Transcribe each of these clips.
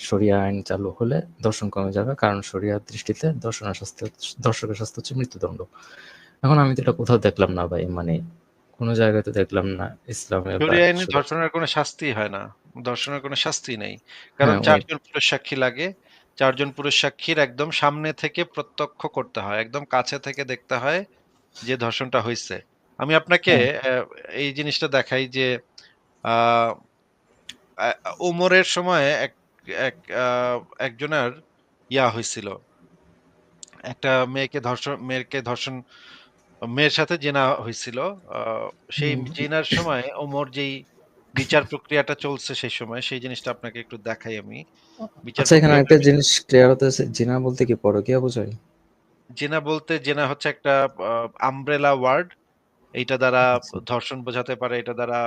শরিয়া আইন চালু হলে ধর্ষণ কমে যাবে কারণ শরিয়ার দৃষ্টিতে ধর্ষণের শাস্তি ধর্ষকের শাস্তি হচ্ছে মৃত্যুদণ্ড। এখন আমি তো এটা কোথাও দেখলাম না ভাই মানে কোনো জায়গায় তো দেখলাম না ইসলামে বা শরিয়া আইনে শরিয়া- কোনো শাস্তি হয় না ধর্ষণের কোনো শাস্তি নেই। কারণ হ্যাঁ, চারজন পুরুষ সাক্ষী লাগে চারজন পুরুষ সাক্ষীর একদম সামনে থেকে প্রত্যক্ষ করতে হয় একদম কাছে থেকে দেখতে হয় যে ধর্ষণটা হয়েছে আমি আপনাকে এই জিনিসটা দেখাই যে ওমরের সময় এক এক একজনের ইয়া হয়েছিল। একটা মেয়েকে ধর্ষণ মেয়েকে ধর্ষণ মেয়ের সাথে জেনা হয়েছিল। সেই জেনার সময় ওমর যেই বিচার প্রক্রিয়াটা চলছে সেই সময় সেই জিনিসটা আপনাকে একটু দেখাই আমি। আচ্ছা এখানে একটা জিনিস ক্লিয়ার হতে জিনা বলতে কি পরকিয়া বোঝায় জেনা বলতে জেনা হচ্ছে একটা আমব্রেলা ওয়ার্ড এইটা দ্বারা আচ্ছা। ধর্ষণ বোঝাতে পারে এটা দ্বারা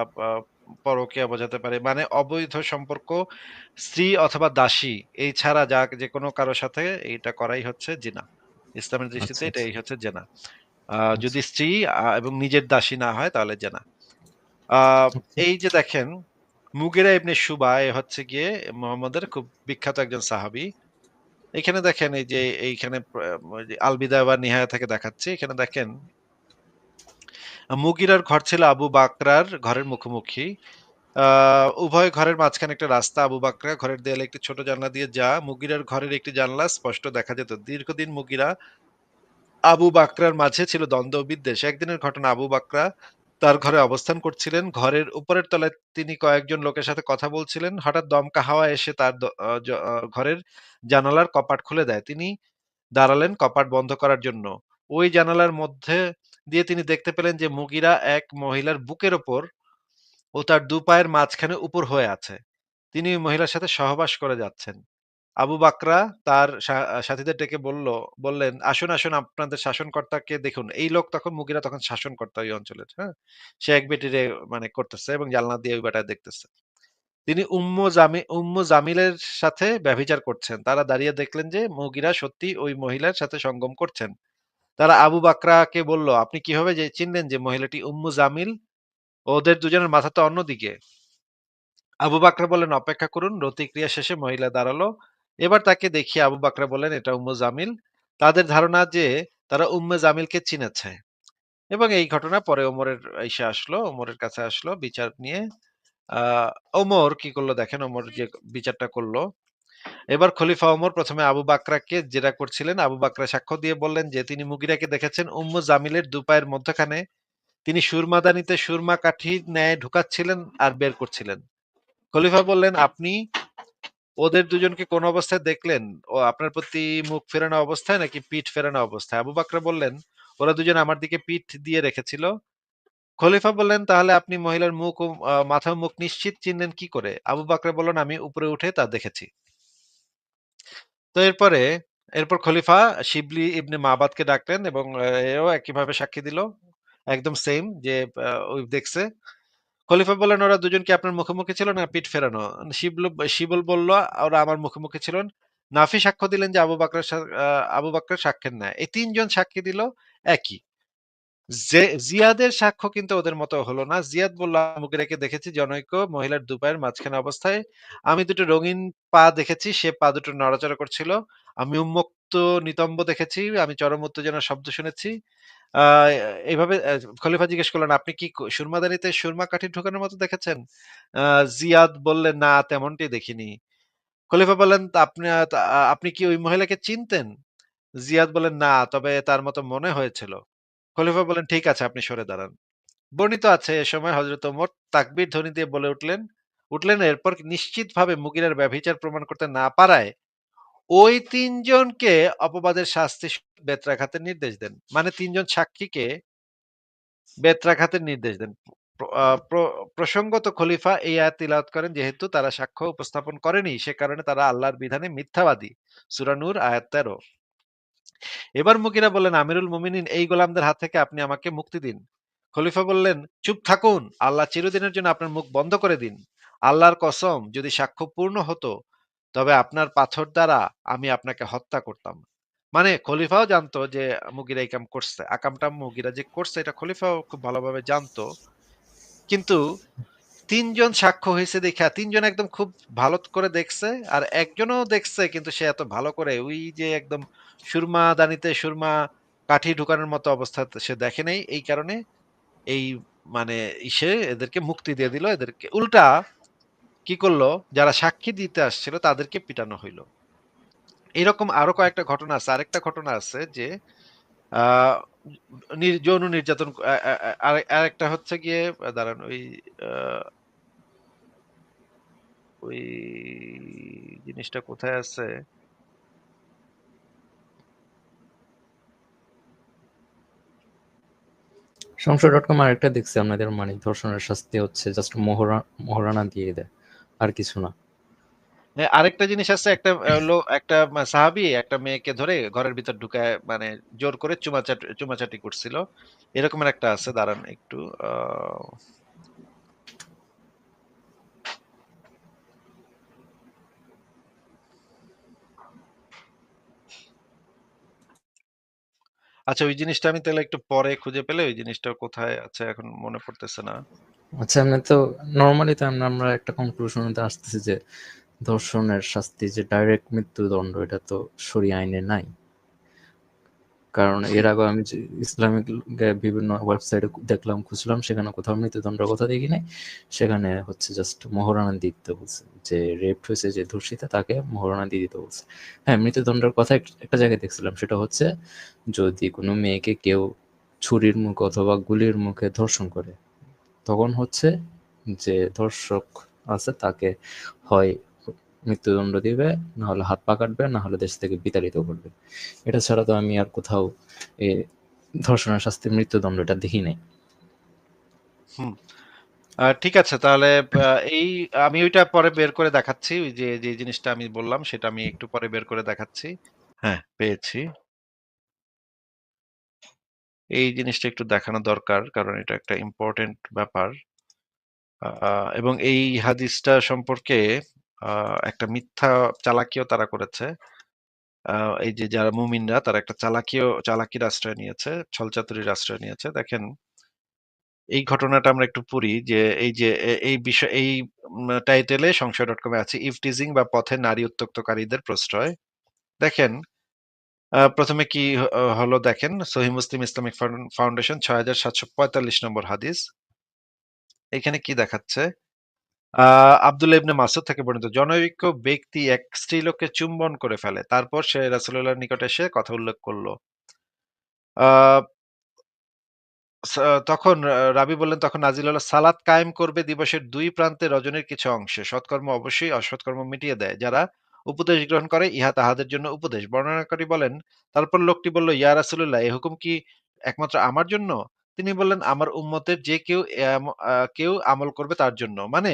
পরকীয়া বোঝাতে পারে। মানে অবৈধ সম্পর্ক স্ত্রী অথবা দাসী এই ছাড়া যা যে কোনো কারোর সাথে এটা করাই হচ্ছে জেনা। ইসলামের দৃষ্টিতে আচ্ছা, এটাই হচ্ছে জেনা। যদি স্ত্রী এবং নিজের দাসী না হয় তাহলে জেনা। আহ, এই যে দেখেন মুগেরা ইবনে সুবা এ হচ্ছে গিয়ে মোহাম্মদের খুব বিখ্যাত একজন সাহাবী। এখানে দেখেন এই যে এইখানে আলবিদা বা নিহায়া থেকে দেখাচ্ছে। এখানে দেখেন মুগিরার ঘর ছিল আবু বাকরার ঘরের মুখোমুখি। উভয় ঘরের মাঝখানে একটা রাস্তা, আবু বাকরা ঘরের দেয়ালে একটি ছোট জানলা দিয়ে যা। মুগিরার ঘরের একটি জানলা স্পষ্ট দেখা যেত। দীর্ঘদিন মুগিরা আবু বাকরার মাঝে ছিল দ্বন্দ্ব বিদ্বেষ একদিনের ঘটনা, আবু বাকরা তার ঘরে অবস্থান করছিলেন। ঘরের উপরের তলায় তিনি কয়েকজন লোকের সাথে কথা বলছিলেন। হঠাৎ দমকা হাওয়া এসে তার ঘরের জানালার কপাট খুলে দেয়। তিনি দাঁড়ালেন কপাট বন্ধ করার জন্য। ওই জানালার মধ্যে দিয়ে তিনি দেখতে পেলেন যে মুগিরা এক মহিলার বুকের ওপর ও তার দু পায়ের মাঝখানে উপর হয়ে আছে। তিনি ওই মহিলার সাথে সহবাস করে যাচ্ছেন। আবু বাকরা তার সাথীদের ডেকে বলল, বললেন, আসুন আসুন, আপনাদের শাসনকর্তাকে দেখুন। এই লোক তখন, মুগিরা তখন শাসনকর্তা ওই অঞ্চলের হ্যাঁ? সে এক বেটিরে মানে করতেছে এবং জানলা দিয়ে ওই বেটায় দেখতেছে। তিনি উম্ম জামি, উম্ম জামিলের সাথে ব্যভিচার করছেন। তারা দাঁড়িয়ে দেখলেন যে মুগিরা সত্যি ওই মহিলার সাথে সঙ্গম করছেন। তারা আবু বাকরাকে বলল, আপনি কীভাবে যে, চিনলেন যে মহিলাটি উম্মু জামিল? ওদের দুজনের মাথা তো অন্যদিকে। আবু বাকরা বলেন অপেক্ষা করুন, রতিক্রিয়া শেষে মহিলা দাঁড়াল। এবার তাকে দেখিয়ে আবু বাকরা বলেন এটা উম্মু জামিল। তাদের ধারণা যে, তারা উম্মে জামিলকে চিনেছে। এবং এই ঘটনা পরে ওমরের এসে আসলো, ওমরের কাছে আসলো বিচার নিয়ে। আহ, ওমর কি করল দেখেন, ওমর যে বিচারটা করল। এবার খলিফা ওমর প্রথমে আবু বাকরাকে জেরা করছিলেন। আবু বাকরা সাক্ষ্য দিয়ে বললেন যে, তিনি মুগিরাকে দেখেছেন। উম্মু জামিলের দুপায়ের মধ্যখানে তিনি সুরমাদানিতে সুরমা কাঠির ন্যায় ঢুকাচ্ছিলেন আর বের করছিলেন। খলিফা বললেন, আপনি ওদের দুজনকে কোন অবস্থায় দেখলেন? ও আপনার প্রতি মুখ ফেরানো অবস্থায় নাকি পিঠ ফেরানো অবস্থায়? আবু বাকরা বললেন, ওরা দুজন আমার দিকে পিঠ দিয়ে রেখেছিল। খলিফা বললেন, তাহলে আপনি মহিলার মুখ ও মাথা মুখ নিশ্চিত চিনলেন কি করে? আবু বাকরা বললেন, আমি উপরে উঠে তা দেখেছি। তো এরপরে, এরপর খলিফা শিবলি ইবনে মাবাদকে ডাকলেন এবং এও একইভাবে সাক্ষী দিল। একদম সেম যে ওই দেখছে। খলিফা বললেন, ওরা দুজন কি আপনার মুখোমুখি ছিল না পিঠ ফেরানো? শিবল শিবল বলল, ওরা আমার মুখোমুখি ছিলেন নাফি সাক্ষ্য দিলেন যে, আবু বাকরের আবু বাকরের সাক্ষ্যের না এই তিনজন সাক্ষী দিল একই। জিয়াদের সাক্ষ্য কিন্তু ওদের মতো হলো না। জিয়াদ বলল মুখে রেখে দেখেছি জনৈক মহিলার দুপায়ের মাঝখানে অবস্থায়। আমি দুটো রঙিন পা দেখেছি, সে পা দুটো নড়াচড়া করছিল। আমি উন্মুক্ত নিতম্ব দেখেছি, আমি চরম উত্তেজনার শব্দ শুনেছি। আহ এইভাবে খলিফা জিজ্ঞেস করলেন, আপনি কি সুরমাদানিতে সুরমা কাঠি ঢোকানোর মতো দেখেছেন? জিয়াদ বললেন, না, তেমনটি দেখিনি। খলিফা বললেন "তা আপনি আপনি কি ওই মহিলাকে চিনতেন? জিয়াদ বলেন না, তবে তার মতো মনে হয়েছিল। খলিফা বলেন ঠিক আছে, আপনি সরে দাঁড়ান। বর্ণিত আছে এ সময় হজরত ওমর তাকবীর ধ্বনি দিয়ে বলে উঠলেন উঠলেন এরপর নিশ্চিতভাবে মুগিরার ব্যভিচার প্রমাণ করতে না পারায় ওই তিনজনকে অপবাদের শাস্তি বেত্রাঘাতের নির্দেশ দেন। মানে তিনজন সাক্ষীকে বেত্রাঘাতের নির্দেশ দেন। প্রসঙ্গত খলিফা এই আয়াত তিলাওয়াত করেন যেহেতু তারা সাক্ষ্য উপস্থাপন করেনি, সে কারণে তারা আল্লাহর বিধানে মিথ্যাবাদী। সুরানুর আয়াত তেরো। এবার মুকিরা বললেন, আমিরুল মুমিনিন, এই গোলামদের হাত থেকে আপনি আমাকে মুক্তি দিন। খলিফা বললেন, চুপ থাকুন, আল্লাহ চিরদিনের জন্য আপনার মুখ বন্ধ করে দিন। আল্লাহর কসম, যদি সাক্ষ্য পূর্ণ হতো, তবে আপনার পাথর দ্বারা আমি আপনাকে হত্যা করতাম। মানে খলিফাও জানতো যে মুগিরা এই কাম করছে, আকামটা মুগিরা যে করছে, এটা খলিফাও খুব ভালোভাবে জানতো। কিন্তু তিনজন সাক্ষ্য হয়েছে দেখা তিনজন একদম খুব ভালো করে দেখছে, আর একজনও দেখছে কিন্তু সে এত ভালো করে। ওই যে একদম সুরমা দানিতে সুরমা কাঠি ঢুকানোর মতো অবস্থা সে দেখে নাই, এই কারণে এই মানে ইসে এদেরকে মুক্তি দিয়ে দিল, এদেরকে উল্টা কি করল, যারা সাক্ষী দিতে আসছিল তাদেরকে পিটানো হইল। এরকম আরও কয়েকটা ঘটনা আছে। আরেকটা ঘটনা আছে যে যৌন নির্যাতন, আ- আ- আ- আরেকটা হচ্ছে গিয়ে, দাঁড়ান, ওই ওই জিনিসটা কোথায় আছে? সংশয় ডট কম আরেকটা দেখছি, আপনাদের মানে ধর্ষণের শাস্তি হচ্ছে জাস্ট মোহরা মোহরানা দিয়ে দেয়, আর কিছু না। আরেকটা জিনিস আছে একটা আহ, লো- একটা সাহাবি একটা মেয়েকে ধরে ঘরের ভিতর ঢুকায় মানে জোর করে চুমাচাটি চুমাচাটি করছিল। এরকমের একটা আছে দাঁড়ান একটু আচ্ছা ওই জিনিসটা আমি তাহলে একটু পরে খুঁজে পেলে ওই জিনিসটা কোথায় আছে এখন মনে পড়তেছে না। আচ্ছা এমনি তো নর্মালি তো আমরা আমরা একটা কনক্লুশনতে আসতেছি যে ধর্ষণের শাস্তি যে ডাইরেক্ট মৃত্যুদণ্ড এটা তো সরি আইনে নাই। কারণ এর আগে আমি ইসলামিক বিভিন্ন ওয়েবসাইটে দেখলাম খুঁজলাম সেখানে কোথাও মৃত্যুদণ্ডের কথা দেখি নাই। সেখানে হচ্ছে জাস্ট মোহরানা দিতে বলছে যে রেপ হয়েছে যে ধর্ষিতা তাকে মোহরানা দিয়ে দিতে বলছে। হ্যাঁ মৃত্যুদণ্ডের কথা একটা জায়গায় দেখছিলাম সেটা হচ্ছে যদি কোনো মেয়েকে কেউ ছুরির মুখ অথবা গুলির মুখে ধর্ষণ করে তখন হচ্ছে যে ধর্ষক আছে তাকে হয় মৃত্যুদণ্ড দিবে, না হলে হাত পা কাটবে, না হলে দেশ থেকে বিতাড়িত করবে। এটা ছাড়া তো আমি আর কোথাও এ ধর্ষণের শাস্তি মৃত্যুদণ্ড এটা দেখি নাই। ঠিক আছে, তাহলে এই, আমি ওইটা পরে বের করে দেখাচ্ছি, ওই যে যে জিনিসটা আমি বললাম, সেটা আমি একটু পরে বের করে দেখাচ্ছি। হ্যাঁ পেয়েছি। এই জিনিসটা একটু দেখানো দরকার, কারণ এটা একটা ইম্পর্টেন্ট ব্যাপার। এবং এই হাদিসটা সম্পর্কে একটা মিথ্যা চালাকিও তারা করেছে। এই যে যারা মুমিনরা, তারা একটা চালাকিও চালাকির আশ্রয় নিয়েছে ছলচাতুরির আশ্রয় নিয়েছে। দেখেন, এই ঘটনাটা আমরা একটু পড়ি যে এই যে এই বিষয়, এই টাইটেলে সংশয় ডট কমে আছে ইফটিজিং বা পথে নারী উত্তক্তকারীদের প্রশ্রয়। দেখেন প্রথমে কি হলো দেখেন, সহি মুসলিম ইসলামিক ফাউন্ডেশন ছয় হাজার সাতশো পঁয়তাল্লিশ নম্বর হাদিস। এখানে কি দেখাচ্ছে? আব্দুল্লাহ ইবনে মাসুদ থেকে বর্ণিত, জনৈক ব্যক্তি এক স্ত্রীলোককে চুম্বন করে ফেলে, তারপর সে রাসূলুল্লাহর নিকট এসে কথা উল্লেখ তখন রাবী বললেন, তখন নাজিল সালাত কায়েম করবে দিবসের দুই প্রান্তে রজনীর কিছু অংশে। সৎকর্ম অবশ্যই অসৎকর্ম মিটিয়ে দেয়। যারা উপদেশ গ্রহণ করে, ইহা তাহাদের জন্য উপদেশ। বর্ণনাকারী বলেন, তারপর লোকটি বলল, ইয়া রাসুল্লাহ এ হুকুম কি একমাত্র আমার জন্য? তিনি বললেন, আমার উম্মতের যে কেউ কেউ আমল করবে তার জন্য। মানে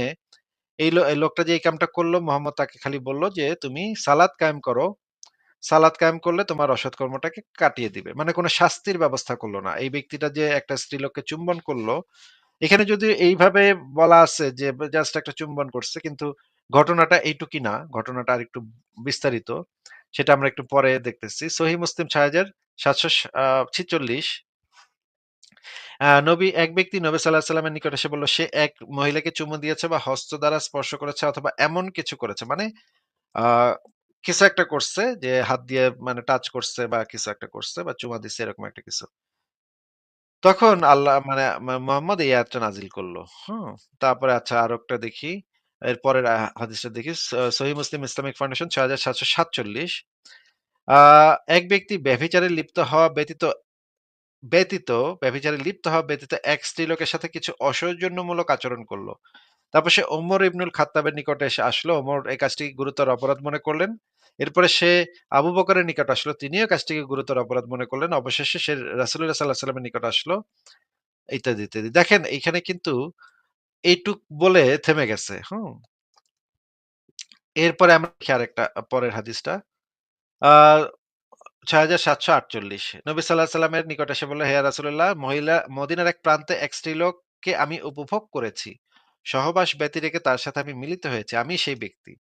এই লোকটা যে এই কামটা করল, মোহাম্মদ তাকে খালি বলল যে, তুমি সালাদ কায়েম করো। সালাদ কায়েম করলে তোমার অসৎ কর্মটাকে কাটিয়ে দিবে। মানে কোনো শাস্তির ব্যবস্থা করল না। এই ব্যক্তিটা যে একটা স্ত্রীলোককে চুম্বন করল, এখানে যদি এইভাবে বলা আছে যে, জাস্ট একটা চুম্বন করছে, কিন্তু ঘটনাটা এইটুকি না, ঘটনাটা আর একটু বিস্তারিত। সেটা আমরা একটু পরে দেখতেছি। সহি মুসলিম হাজার সাতশো ছিচল্লিশ নবী এক ব্যক্তি নবী সাল্লাহ সাল্লামের নিকট এসে বলল, সে এক মহিলাকে চুমু দিয়েছে বা হস্ত দ্বারা স্পর্শ করেছে অথবা এমন কিছু করেছে। মানে কিছু একটা করছে যে হাত দিয়ে মানে টাচ করছে বা কিছু একটা করছে বা চুমা দিচ্ছে, এরকম একটা কিছু। তখন আল্লাহ মানে মোহাম্মদ এই আয়াতটা নাজিল করল। হুম, তারপরে আচ্ছা আরও একটা দেখি। এরপরের হাদিসটা দেখি। সহি মুসলিম ইসলামিক ফাউন্ডেশন, ছয় হাজার সাতশো সাতচল্লিশ। এক ব্যক্তি ব্যভিচারে লিপ্ত হওয়া ব্যতীত ব্যতীত, ব্যভিচারে লিপ্ত হওয়া ব্যতীত এক স্ত্রীলোকের সাথে কিছু অসৌজন্যমূলক আচরণ করল। তারপর সে ওমর ইবনুল খাত্তাবের নিকটে এসে আসলো। ওমর এই কাজটি গুরুতর অপরাধ মনে করলেন। এরপরে সে আবু বকরের নিকট আসলো। তিনিও কাজটিকে গুরুতর অপরাধ মনে করলেন। অবশেষে সে রাসুল্লাহ সাল্লাহ সাল্লামের নিকট আসলো। ইত্যাদি ইত্যাদি। দেখেন, এইখানে কিন্তু এইটুক বলে থেমে গেছে। হুম? এরপরে আমরা দেখি আরেকটা পরের হাদিসটা। ছয় হাজার সাতশো আটচল্লিশ। নবী সাল্লাহ সাল্লামের নিকট এসে বলল হে রাসুল্লাহ মহিলা মদিনার এক প্রান্তে এক স্ত্রীলোককে আমি উপভোগ করেছি। সহবাস ব্যতি রেখে তার সাথে আমি মিলিত হয়েছি আমি সেই ব্যক্তি।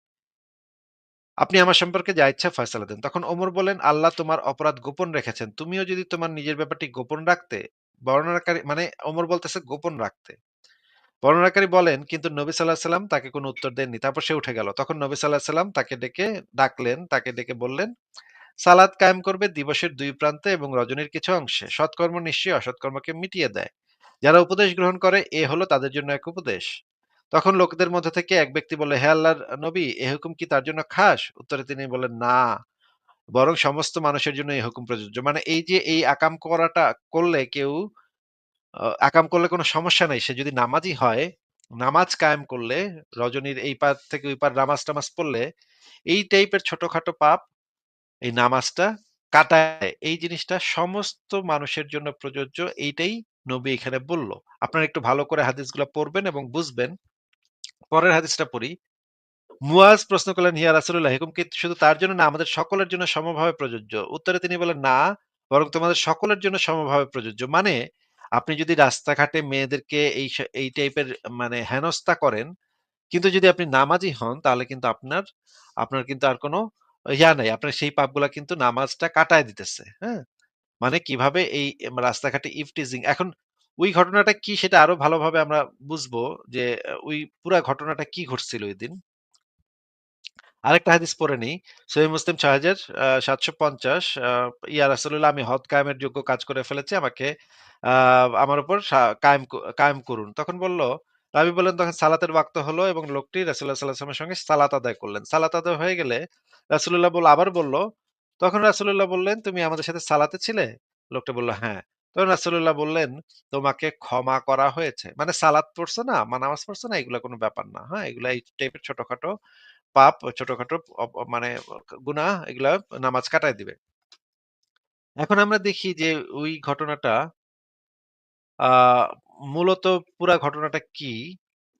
আপনি আমার সম্পর্কে যা ইচ্ছা ফয়সালা দেন। তখন ওমর বলেন আল্লাহ তোমার অপরাধ গোপন রেখেছেন। তুমিও যদি তোমার নিজের ব্যাপারটি গোপন রাখতে বর্ণনাকারী মানে ওমর বলতেছে গোপন রাখতে। বর্ণনাকারী বলেন, "কিন্তু নবী আলাইহি সাল্লাম তাকে কোনো উত্তর দেননি। তারপর সে উঠে গেল। তখন নবী আলাইহি সাল্লাম তাকে ডেকে ডাকলেন, তাকে ডেকে বললেন, "সালাত কায়েম করবে দিবসের দুই প্রান্তে এবং রজনীর কিছু অংশে। সৎকর্ম নিশ্চয়ই অসৎকর্মকে মিটিয়ে দেয়। যারা উপদেশ গ্রহণ করে এ হলো তাদের জন্য এক উপদেশ।" তখন লোকদের মধ্যে থেকে এক ব্যক্তি বলে "হে আল্লাহর নবী, এ হুকুম কি তার জন্য খাস?" উত্তরে তিনি বললেন, "না, বরং সমস্ত মানুষের জন্য এই হুকুম প্রযোজ্য।" মানে এই যে এই আকাম করাটা করলে কেউ আকাম করলে কোনো সমস্যা নাই। সে যদি নামাজি হয়, নামাজ কায়েম করলে রজনীর এই পার থেকে ওই পার নামাজ-টামাজ পড়লে এই টাইপের ছোটখাটো পাপ এই নামাজটা কাটায় এই জিনিসটা সমস্ত মানুষের জন্য প্রযোজ্য। এইটাই নবী এখানে বলল। আপনারা একটু ভালো করে হাদিসগুলা পড়বেন এবং বুঝবেন। পরের হাদিসটা পড়ি। মুয়াজ প্রশ্ন করলেন, "ইয়া রাসূলুল্লাহ, এ হুকুম কি শুধু তার জন্য না আমাদের সকলের জন্য সমভাবে প্রযোজ্য?" উত্তরে তিনি বলেন "না, বরং তোমাদের সকলের জন্য সমভাবে প্রযোজ্য।" মানে আপনি যদি রাস্তাঘাটে মেয়েদেরকে এই এই টাইপের মানে হেনস্থা করেন, কিন্তু যদি আপনি নামাজি হন তাহলে কিন্তু আপনার আপনার কিন্তু আর কোনো ইয়া নাই। আপনার সেই পাপগুলা কিন্তু নামাজটা কাটায় দিতেছে। হ্যাঁ? মানে কীভাবে এই রাস্তাঘাটে ইভটিজিং এখন ওই ঘটনাটা কি সেটা আরও ভালোভাবে আমরা বুঝব যে ওই পুরা ঘটনাটা কি ঘটছিল ঐদিন। আরেকটা হাদিস পড়ে নেই। সহিহ মুসলিম ৬০০০ আ ৭৫০ আ, ইয়া রাসূলুল্লাহ, আমি হদ কায়েমের যোগ্য কাজ করে ফেলেছি। আমাকে আমার উপর কায়েম কায়েম করুন। তখন বলল রাবী বললেন, তখন সালাতের ওয়াক্ত হলো এবং লোকটি আলাইহি ওয়াসাল্লামের সঙ্গে সালাত আদায় করলেন। সালাত আদায় হয়ে গেলে রাসূলুল্লাহ বল আবার বলল, তখন রাসূলুল্লাহ বললেন, "তুমি আমাদের সাথে সালাতে ছিলে?" লোকটা বলল, "হ্যাঁ।" তখন রাসূলুল্লাহ বললেন, "তোমাকে ক্ষমা করা হয়েছে।" মানে সালাত পড়ছো না, মা নামাজ পড়ছো না, এগুলা কোনো ব্যাপার না। হ্যাঁ? এগুলা এই টাইপের ছোটখাটো পাপ, ছোটখাটো মানে গুনাহ এগুলা নামাজ কাটায় দিবে। এখন আমরা দেখি যে ওই ঘটনাটা মূলত পুরা ঘটনাটা কি?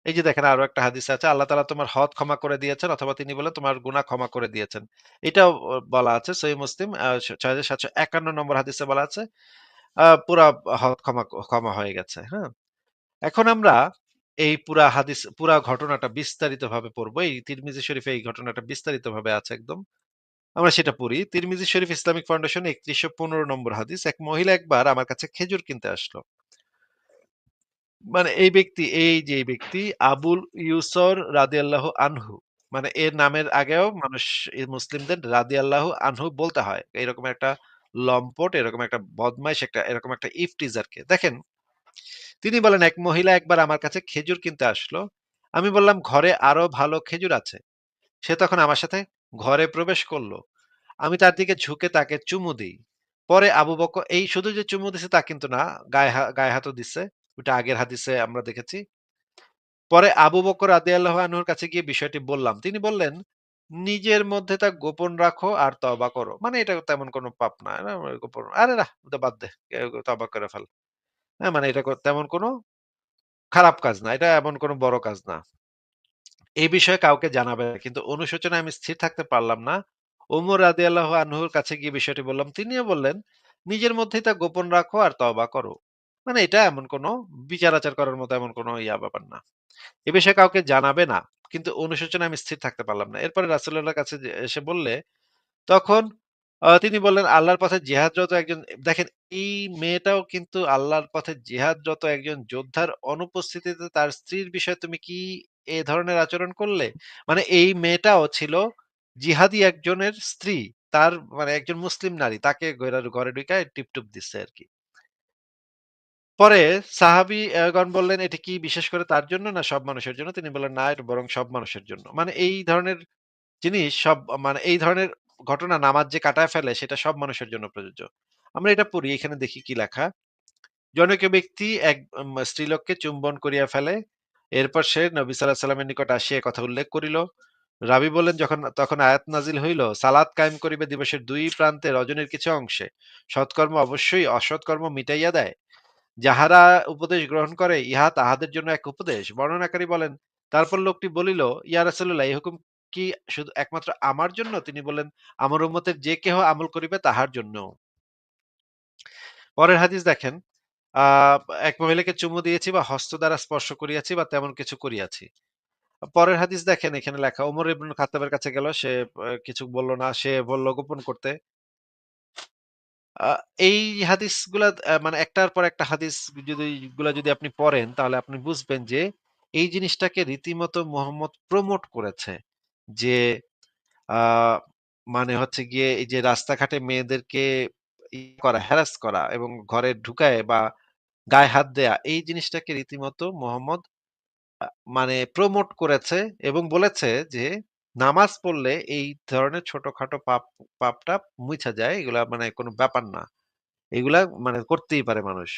এই যে দেখেন আরও একটা হাদিসে আছে, আল্লাহ তাআলা তোমার হদ ক্ষমা করে দিয়েছেন অথবা তিনি বলেন তোমার গুনাহ ক্ষমা করে দিয়েছেন। এটাও বলা আছে সহিহ মুসলিম আ ৬৭৫১ নম্বর হাদিসে বলা আছে, পুরা হদ ক্ষমা ক্ষমা হয়ে গেছে। হ্যাঁ? এখন আমরা এই পুরা হাদিস পুরা ঘটনাটা বিস্তারিতভাবে পড়ব। এই তিরমিজি শরীফে এই ঘটনাটা বিস্তারিতভাবে আছে একদম। আমরা সেটা পড়ি। তিরমিজি শরীফ ইসলামিক ফাউন্ডেশন ৩১১৫ নম্বর হাদিস। এক মহিলা একবার আমার কাছে খেজুর কিনতে আসলো। মানে এই ব্যক্তি এই যে ব্যক্তি আবুল ইউসর রাদিয়াল্লাহু আনহু। মানে এর নামের আগেও মানুষ মুসলিমদের রাদিয়াল্লাহু আনহু বলতে হয়। এরকম একটা লম্পট, এরকম একটা বদমাইশ একটা এরকম একটা ইফটিজারকে। দেখেন তিনি বলেন, "এক মহিলা একবার আমার কাছে খেজুর কিনতে আসলো। আমি বললাম, ঘরে আরও ভালো খেজুর আছে।" সে তখন আমার সাথে ঘরে প্রবেশ করল আমি তার দিকে ঝুঁকে তাকে চুমু দিই। পরে আবু বকর এই শুধু যে চুমু দিছে তা কিন্তু না, গায়ে গায়ে হাতও দিছে। ওটা আগের হাদিসে আমরা দেখেছি। পরে আবু বকর রাদিয়াল্লাহু আনহুর কাছে গিয়ে বিষয়টি বললাম। তিনি বললেন, "নিজের মধ্যে তা গোপন রাখো আর তওবা করো।" মানে এটা তেমন কোনো পাপ না। না গোপন আরে না, ওটা বাদ দে। এ তওবা করে ফেল। হ্যাঁ, মানে এটা তেমন কোনো খারাপ কাজ না। এটা এমন কোনো বড় কাজ না। এই বিষয়ে কাউকে জানাবে। কিন্তু অনুশোচনায় আমি স্থির থাকতে পারলাম না। ওমর আদি আল্লাহ আনহুর কাছে গিয়ে বিষয়টি বললাম। তিনিও বললেন, "নিজের মধ্যেই তা গোপন রাখো আর তওবা করো।" মানে এটা এমন কোনো বিচার-আচার করার মতো এমন কোনো ইয়া ব্যাপার না। এ বিষয়ে কাউকে জানাবে না। কিন্তু অনুশোচনায় আমি স্থির থাকতে পারলাম না। এরপরে রাসূলুল্লাহর কাছে এসে বললে, তখন তিনি বললেন, "আল্লাহর পথে জিহাদরত একজন" দেখেন এই মেয়েটাও কিন্তু আল্লাহর পথে জিহাদরত একজন যোদ্ধার অনুপস্থিতিতে তার স্ত্রীর বিষয়ে তুমি কি এ ধরনের আচরণ করলে? মানে এই মেয়েটাও ছিল জিহাদি একজনের স্ত্রী। তার মানে একজন মুসলিম নারী। তাকে ঘরে ঢুকায় টিপটুপ দিচ্ছে আরকি। পরে সাহাবী অ্যা গণ বললেন, "এটি কি বিশেষ করে তার জন্য না সব মানুষের জন্য?" তিনি বললেন, "না, এটা বরং সব মানুষের জন্য।" মানে এই ধরনের জিনিস সব মানে এই ধরনের ঘটনা নামাজ যে কাটায় ফেলে সেটা সব মানুষের জন্য প্রযোজ্য। আমরা এটা পড়ি, এখানে দেখি কি লেখা। জনৈক ব্যক্তি এক স্ত্রীলোককে চুম্বন করিয়া ফেলে। এরপর সে নবী সাল্লাল্লাহু আলাইহি ওয়াসাল্লামের নিকট আসিয়া কথা উল্লেখ করিল। রাবী বললেন, যখন তখন আয়াত নাজিল হইল, সালাত কায়েম করিবে দিবসের দুই প্রান্তে রজনীর কিছু অংশে। সৎকর্ম অবশ্যই অসৎকর্ম মিটাইয়া দেয়। যাহারা উপদেশ গ্রহণ করে ইহা তাহাদের জন্য এক উপদেশ। বর্ণনাকারী বলেন, তারপর লোকটি বলিল, ইয়া রাসূলুল্লাহ এই হুকুম কি শুধু একমাত্র আমার জন্য? তিনি বললেন, আমার উম্মতের যে কেহ আমল করিবে তাহার জন্যও। পরের হাদিস দেখেন, এক মহিলাকে চুমু দিয়েছি বা হস্ত দ্বারা স্পর্শ করিয়াছি বা তেমন কিছু করিয়াছি। পরের হাদিস দেখেন এখানে লেখা ওমর ইবনুল খাত্তাবের কাছে গেল। সে কিছু বলল না। সে বলল গোপন করতে। এই হাদিসগুলা আ মানে একটার পর একটা হাদিস যদি গুলা যদি আপনি পড়েন তাহলে আপনি বুঝবেন যে এই জিনিসটাকে রীতিমতো মোহাম্মদ প্রমোট করেছে। যে মানে হচ্ছে গিয়ে এই যে রাস্তাঘাটে মেয়েদেরকে করা, হ্যারাস করা এবং ঘরে ঢুকায়ে বা গায়ে হাত দেয়া এই জিনিসটাকে রীতিমতো মোহাম্মদ মানে প্রমোট করেছে এবং বলেছে যে নামাজ পড়লে এই ধরনের ছোটখাটো পাপ পাপ-টাপ মুইছা যায়। এগুলা মানে কোন ব্যাপার না। এগুলা মানে করতেই পারে মানুষ।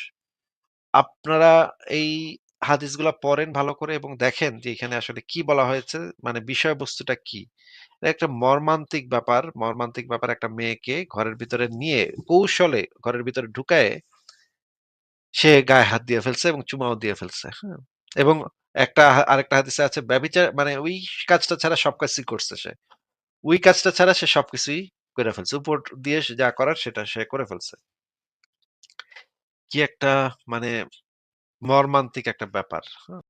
আপনারা এই হাদিসগুলা পড়েন ভালো করে এবং দেখেন যে এখানে আসলে কি বলা হয়েছে, মানে বিষয়বস্তুটা কি। একটা মর্মান্তিক ব্যাপার। মর্মান্তিক ব্যাপার একটা মেয়েকে ঘরের ভিতরে নিয়ে কৌশলে ঘরের ভিতরে ঢুকায়ে সে গায়ে হাত দিয়ে ফেলছে এবং চুমাও দিয়ে ফেলছে। হ্যাঁ? এবং একটা আরেকটা হাদিসে আছে ব্যবিচার মানে ওই কাজটা ছাড়া সব কাজই করছে সে। ওই কাজটা ছাড়া সে সবকিছুই করে ফেলছে। উপর দিয়ে যা করার সেটা সে করে ফেলছে। কি একটা মানে মর্মান্তিক একটা ব্যাপার। হ্যাঁ?